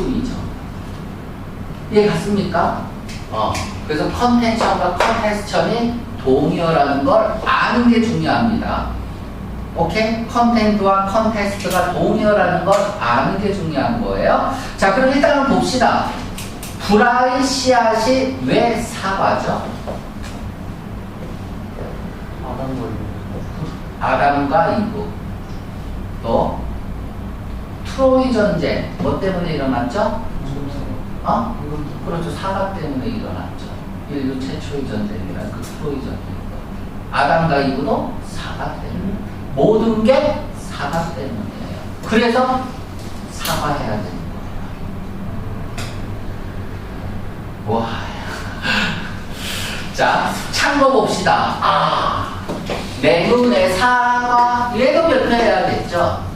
투이죠. 이해 갔습니까? 어. 그래서 컨텐션과 컨테스천이 동의어라는 걸 아는 게 중요합니다. 오케이? 컨텐트와 컨테스트가 동의어라는 걸 아는 게 중요한 거예요. 자, 그럼 일단은 봅시다. 브라의 씨앗이 왜 사과죠? 아담 걸리. 아담과 이브. 또 트로이 전쟁 뭐 때문에 일어났죠? 어? 그렇죠. 사과 때문에 일어났죠. 인류 최초의 전쟁이란 그 트로이 전쟁이거. 아담과 이브도 사과 때문에. 모든 게 사과 때문이에요. 그래서 사과해야 되는 거예요. 와. 자, 참고 봅시다. 아, 내 눈에 사과. 얘도 별표해야겠죠.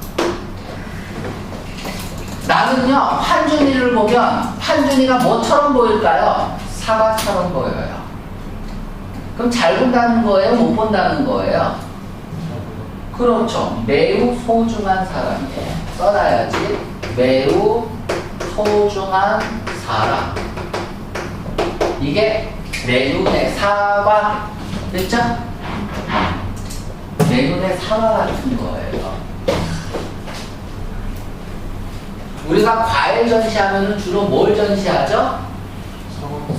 나는요, 판준이를 보면 판준이가 뭐처럼 보일까요? 사과처럼 보여요. 그럼 잘 본다는 거예요? 못 본다는 거예요? 그렇죠. 매우 소중한 사람이에요. 써놔야지. 매우 소중한 사람. 이게 내 눈에 사과. 됐죠? 내 눈에 사과 같은 거예요. 우리가 과일 전시하면 주로 뭘 전시하죠?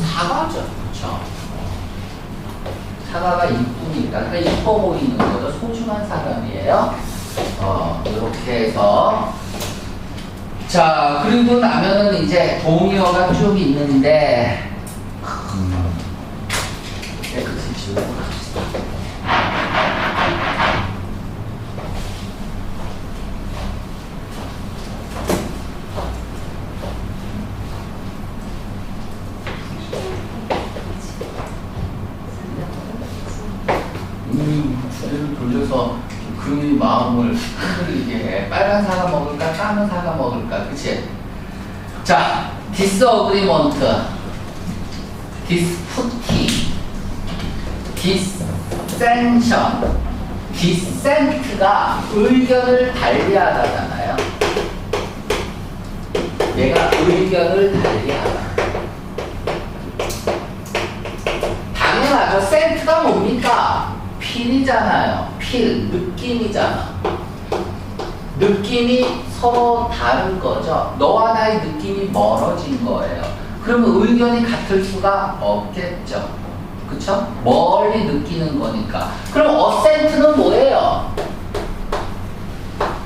사과죠. 그렇죠. 사과가 이쁘니까 그러니까 이뻐 보이는 거죠. 소중한 사람이에요. 어, 이렇게 해서 자 그리고 나면은 이제 동의어가 쭉 있는데 음, 깨끗이 지우고 갑시다. 이 주제를 돌려서 그 마음을 흔들리게 해. 빨간 사과 먹을까? 까만 사과 먹을까? 그치? 자, disagreement, dispute, dissension, dissent가 의견을 달리하다잖아요. 얘가 의견을 달리하다. 당연하죠. 센트가 뭡니까? 필이잖아요. 필, 느낌이잖아. 느낌이 서로 다른 거죠. 너와 나의 느낌이 멀어진 거예요. 그러면 의견이 같을 수가 없겠죠. 그쵸? 멀리 느끼는 거니까. 그럼 어센트는 뭐예요?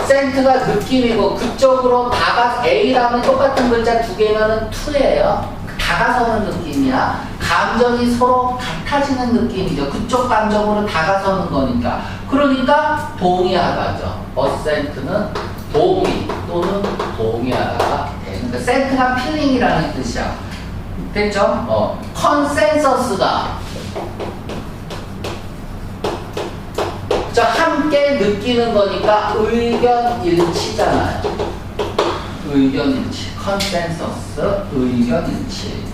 센트가 느낌이고 그쪽으로 다가 A라는 똑같은 글자 두 개면은 투예요. 다가서는 느낌이야. 감정이 서로 같아지는 느낌이죠. 그쪽 감정으로 다가서는 거니까. 그러니까 동의하다죠. 어센트는 동의 또는 동의하다가 되는 거. 센트가 필링이라는 뜻이야. 됐죠? 어, 컨센서스가 저 함께 느끼는 거니까 의견 일치잖아요. 의견 일치, 컨센서스, 의견 일치.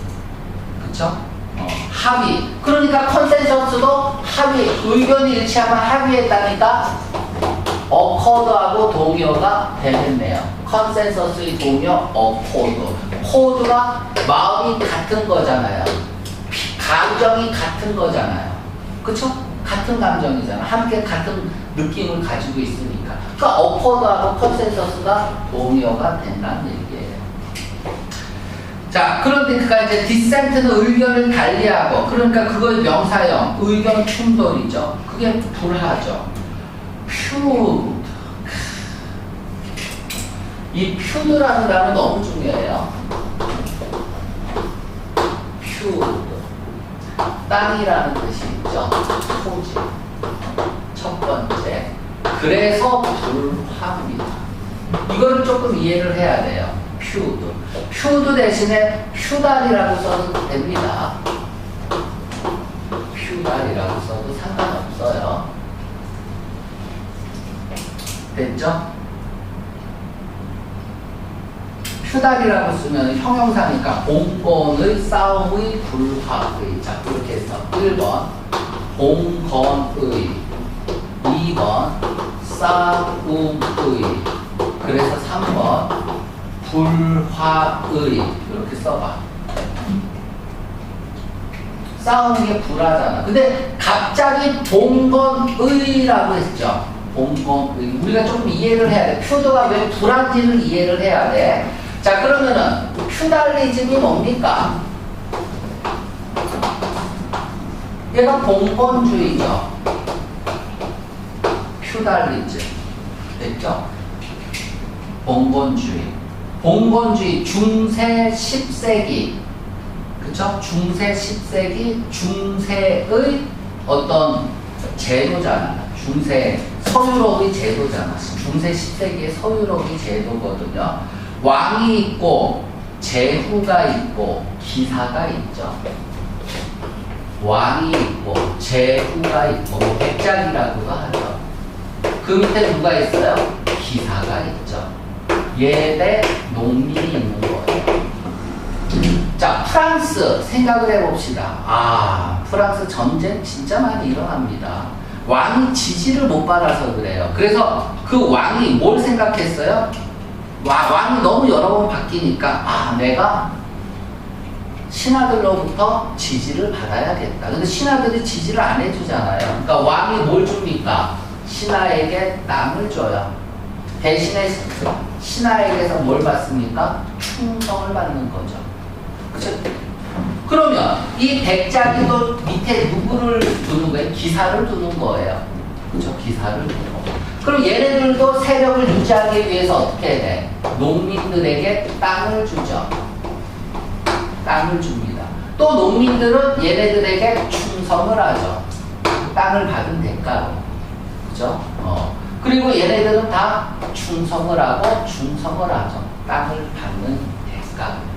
그쵸? 어, 합의. 그러니까 컨센서스도 합의, 의견이 일치하면 합의했다니까 어코드하고 동의어가 되겠네요. 컨센서스의 동의어 어코드. 코드가 마음이 같은 거잖아요. 감정이 같은 거잖아요. 그쵸? 같은 감정이잖아. 함께 같은 느낌을 가지고 있으니까. 그러니까 어코드하고 컨센서스가 동의어가 된다는 얘기예요. 자, 그런데 그니까 이제 디센트는 의견을 달리하고, 그러니까 그걸 명사형, 의견 충돌이죠. 그게 불하죠. 퓨. 이 퓨드라는 단어 너무 중요해요. 퓨드. 땅이라는 뜻이 있죠. 토지. 첫 번째. 그래서 불화입니다. 이거를 조금 이해를 해야 돼요. 퓨드. 퓨드 대신에 퓨달이라고 써도 됩니다. 퓨달이라고 써도 상관없어요. 됐죠? 퓨달이라고 쓰면 형용사니까 공건의 싸움의 불화의 자 그렇게 해서 1번 공건의 2번 싸움의 그래서 3번 불화의 이렇게 써봐. 싸우는 게 불하잖아. 근데 갑자기 봉건의라고 했죠. 봉건의. 우리가 조금 이해를 해야 돼. 표도가 왜 불한지를 이해를 해야 돼. 자, 그러면은 퓨달리즘이 뭡니까? 얘가 봉건주의죠. 퓨달리즘. 됐죠? 봉건주의. 봉건주의 중세 10세기. 그쵸? 중세 10세기 중세의 어떤 제도잖아. 중세 서유럽의 제도잖아. 중세 10세기의 서유럽의 제도거든요. 왕이 있고 제후가 있고 기사가 있죠. 왕이 있고 제후가 있고 뭐 백작이라고도 하죠. 그 밑에 누가 있어요? 기사가 있죠. 얘대 농민이 있는 거예요. 자, 프랑스 생각을 해봅시다. 아, 프랑스 전쟁 진짜 많이 일어납니다. 왕이 지지를 못 받아서 그래요. 그래서 그 왕이 뭘 생각했어요? 와, 왕이 너무 여러 번 바뀌니까, 아, 내가 신하들로부터 지지를 받아야겠다. 근데 신하들이 지지를 안 해주잖아요. 그러니까 왕이 뭘 줍니까? 신하에게 땅을 줘요. 대신에 신하에게서 뭘 받습니까? 충성을 받는 거죠. 그죠? 그러면 이 백작이도 밑에 누구를 두는 거예요? 기사를 두는 거예요. 그죠? 기사를 두고. 그럼 얘네들도 세력을 유지하기 위해서 어떻게 해? 농민들에게 땅을 주죠. 땅을 줍니다. 또 농민들은 얘네들에게 충성을 하죠. 땅을 받은 대가로. 그죠? 어. 그리고 얘네들은 다 충성을 하고 충성을 하죠. 땅을 받는 대가로.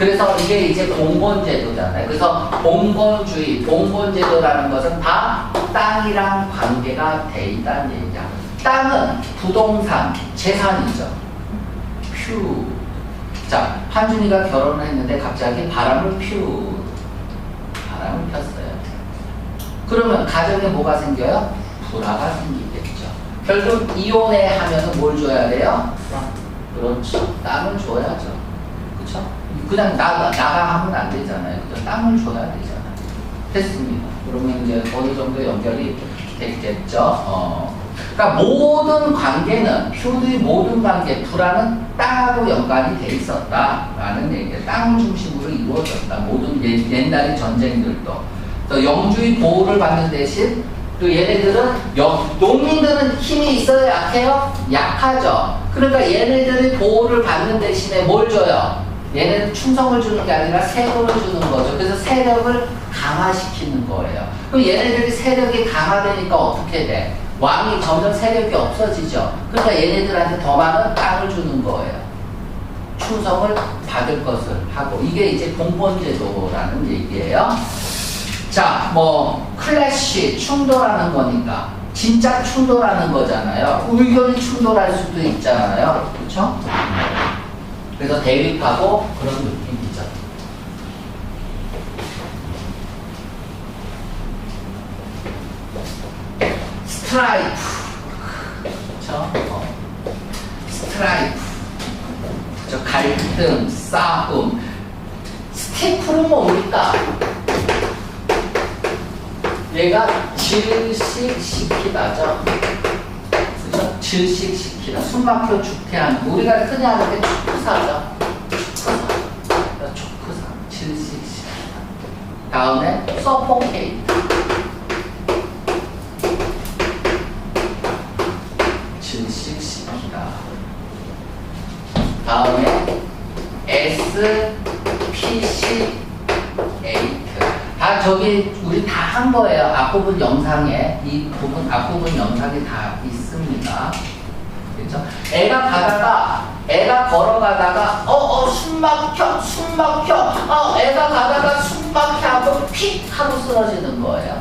그래서 이게 이제 봉건제도잖아요. 그래서 봉건주의, 봉건제도라는 것은 다 땅이랑 관계가 돼 있다는 얘기야. 땅은 부동산, 재산이죠. 퓨. 자, 한준이가 결혼을 했는데 갑자기 바람을 퓨. 바람을 폈어요. 그러면 가정에 뭐가 생겨요? 불화가 생기겠죠. 결국 이혼해 하면은 뭘 줘야 돼요? 그렇죠. 땅을 줘야죠. 그냥 나가 나가 하면 안 되잖아요. 그죠? 땅을 줘야 되잖아요. 됐습니다. 그러면 이제 어느 정도 연결이 됐겠죠. 어. 그러니까 모든 관계는 표의 모든 관계 불안은 땅하고 연관이 돼 있었다라는 얘기예요. 땅 중심으로 이루어졌다. 모든 옛, 옛날의 전쟁들도 또 영주의 보호를 받는 대신 또 얘네들은 영, 농민들은 힘이 있어요 약해요? 약하죠. 그러니까 얘네들이 보호를 받는 대신에 뭘 줘요? 얘네는 충성을 주는 게 아니라 세력을 주는 거죠. 그래서 세력을 강화시키는 거예요. 그럼 얘네들이 세력이 강화되니까 어떻게 돼? 왕이 점점 세력이 없어지죠. 그러니까 얘네들한테 더 많은 땅을 주는 거예요. 충성을 받을 것을 하고 이게 이제 공본제도라는 얘기예요. 자, 뭐 클래시 충돌하는 거니까 진짜 충돌하는 거잖아요. 의견이 충돌할 수도 있잖아요. 그래서 대립하고 그런 느낌이죠. 스트라이프. 그렇죠? 어. 스트라이프. 저 갈등, 싸움. 스티프는 뭡니까? 얘가 질식시키다죠. 그죠? 질식시키다. 숨막혀 죽게 하는. 우리가 흔히 하는 게 축구사죠. 축구사. 축구사. 질식시키다. 다음에 서포케이트. 질식시키다. 다음에 S, 다 저기 우리 다 한 거예요. 앞부분 영상에 이 부분 앞부분 영상이 다 있습니다. 그렇죠? 애가 가다가 애가 걸어가다가 어어 숨 막혀 숨 막혀 어 애가 가다가 숨 막혀 하고 픽 하고 쓰러지는 거예요.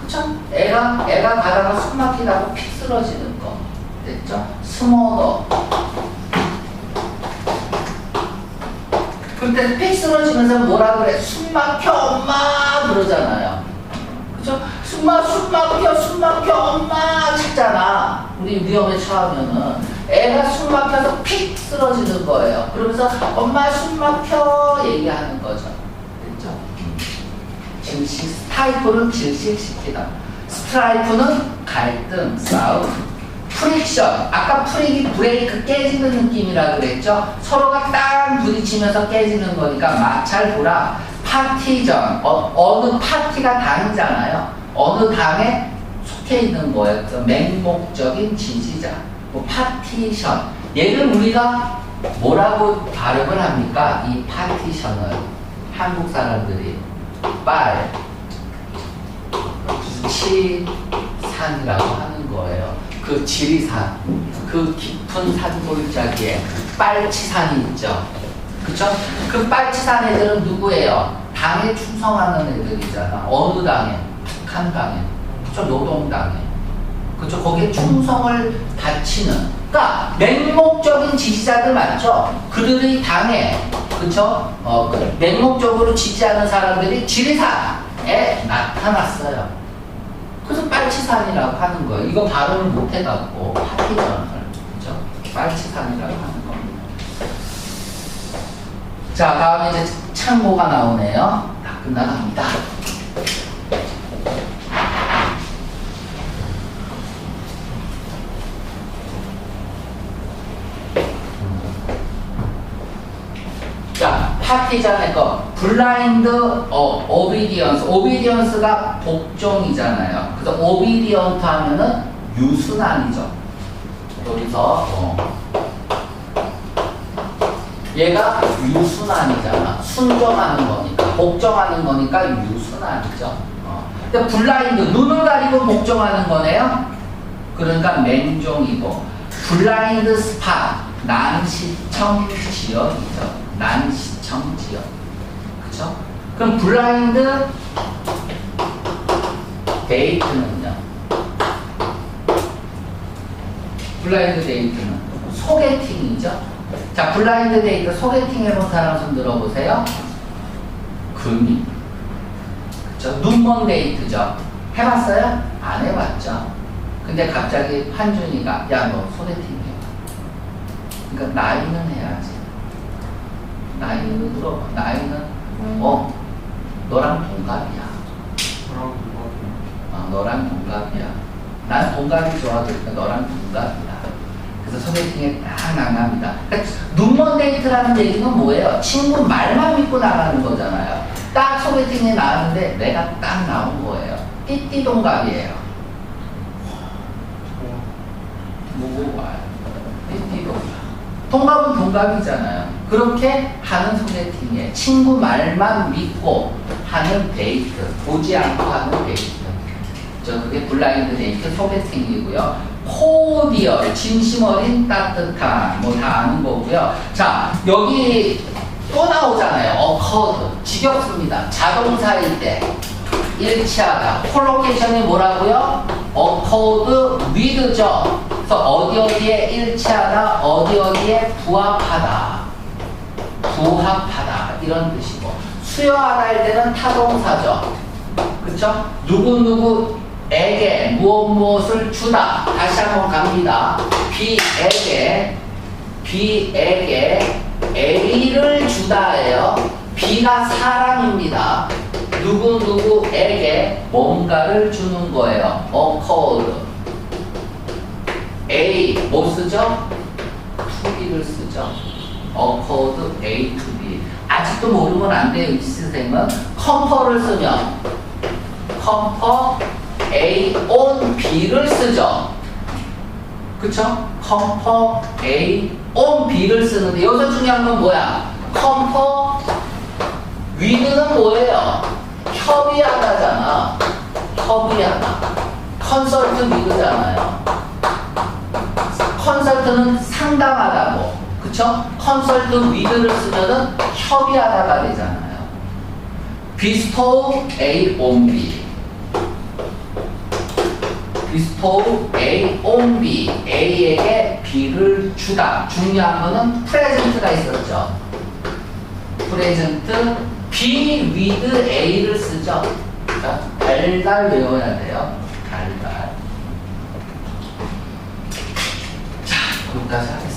그렇죠? 애가 애가 가다가 숨 막히다고 픽 쓰러지는 거 됐죠? 스모더 그때 픽 쓰러지면서 뭐라 그래? 숨 막혀 엄마 그러잖아요. 그죠? 숨 막, 숨 막혀, 숨 막혀 엄마 찾잖아. 우리 위험에 처하면은 애가 숨 막혀서 픽 쓰러지는 거예요. 그러면서 엄마 숨 막혀 얘기하는 거죠. 됐죠? 질식, 스타이프는 질식시키다. 스트라이프는 갈등, 싸움. 프릭션. 아까 프릭이 브레이크 깨지는 느낌이라 그랬죠? 서로가 땅 부딪히면서 깨지는 거니까 마찰 보라. 파티전. 어, 어느 파티가 당이잖아요. 어느 당에 속해 있는. 그 맹목적인 지지자. 뭐 파티션. 얘를 우리가 뭐라고 발음을 합니까? 이 파티션을. 한국 사람들이 빨, 치산이라고 하는 거예요. 그 지리산, 그 깊은 산골짜기에 빨치산이 있죠. 그쵸? 그 빨치산 애들은 누구예요? 당에 충성하는 애들이잖아. 어느 당에? 북한 당에. 그쵸? 노동당에. 그쵸? 거기에 충성을 바치는. 그러니까 맹목적인 지지자들 많죠? 그들의 당에, 그쵸? 어, 그 맹목적으로 지지하는 사람들이 지리산에 나타났어요. 그래서 빨치산이라고 하는 거예요. 이거 발음을 못 해갖고 파티전을 그죠? 빨치산이라고 하는 겁니다. 자, 다음에 이제 창고가 나오네요. 다 끝나갑니다. 자, 파티전의 거 블라인드 어 오비디언스 오비디언스가 복종이잖아요. 그래서 오비디언트 하면은 유순환이죠. 여기서 어. 얘가 유순환이잖아. 순종하는 거니까 복종하는 거니까 유순환이죠. 어. 근데 블라인드 눈을 가리고 복종하는 거네요. 그러니까 맹종이고 블라인드 스팟 난시청 지역이죠. 난시 청 지역. 그쵸? 그럼 블라인드 데이트는요? 블라인드 데이트는 소개팅이죠? 자, 블라인드 데이트 소개팅 해본 사람 손 들어보세요. 금이. 그쵸? 눈먼 데이트죠? 해봤어요? 안 해봤죠? 근데 갑자기 한준이가, 야, 너 소개팅 해봐. 그러니까 나이는 해야지. 나이는 물어봐. 나이는 어 너랑 동갑이야. 어, 너랑 동갑이야. 난 동갑이 좋아하니까 너랑 동갑이야. 그래서 소개팅에 딱 나갑니다. 그러니까 눈먼 데이트라는 얘기는 뭐예요? 친구 말만 믿고 나가는 거잖아요. 딱 소개팅에 나왔는데 내가 딱 나온 거예요. 띠띠 동갑이에요. 뭐고 와요? 띠띠 동갑. 동갑은 동갑이잖아요. 그렇게 하는 소개팅에 친구 말만 믿고 하는 데이트, 보지 않고 하는 데이트. 저 그게 블라인드 데이트 소개팅이고요. 코디얼, 진심 어린 따뜻한, 뭐 다 아는 거고요. 자, 여기 또 나오잖아요. 어커드. 지겹습니다. 자동사일 때. 일치하다. 콜로케이션이 뭐라고요? 어커드 위드죠. 그래서 어디 어디에 일치하다, 어디 어디에 부합하다. 부합하다. 이런 뜻이고. 수여하다 할 때는 타동사죠. 그쵸? 누구누구에게 무엇 무엇을 주다. 다시 한번 갑니다. B에게, B에게 A를 주다예요. B가 사람입니다. 누구누구에게 뭔가를 주는 거예요. 어커드. A 뭐 쓰죠? to be를 쓰죠. 어커드 A to B. 아직도 모르면 안 돼요. 이 시스템은 컴퍼를 쓰면 컴퍼 A on B를 쓰죠. 그쵸? 컴퍼 A on B를 쓰는데 여기서 중요한 건 뭐야? 컴퍼 위드는 뭐예요? 협의하다잖아. 협의하다. 컨설트 위드잖아요. 컨설트는 상담하다고. 그쵸? 컨설트 위드를 쓰면은 협의하다가 되잖아요. 비스토 A on B. 비스토 A on B. A에게 B를 주다. 중요한 거는 프레젠트가 있었죠. 프레젠트 B with A를 쓰죠. 자, 달달 외워야 돼요. 달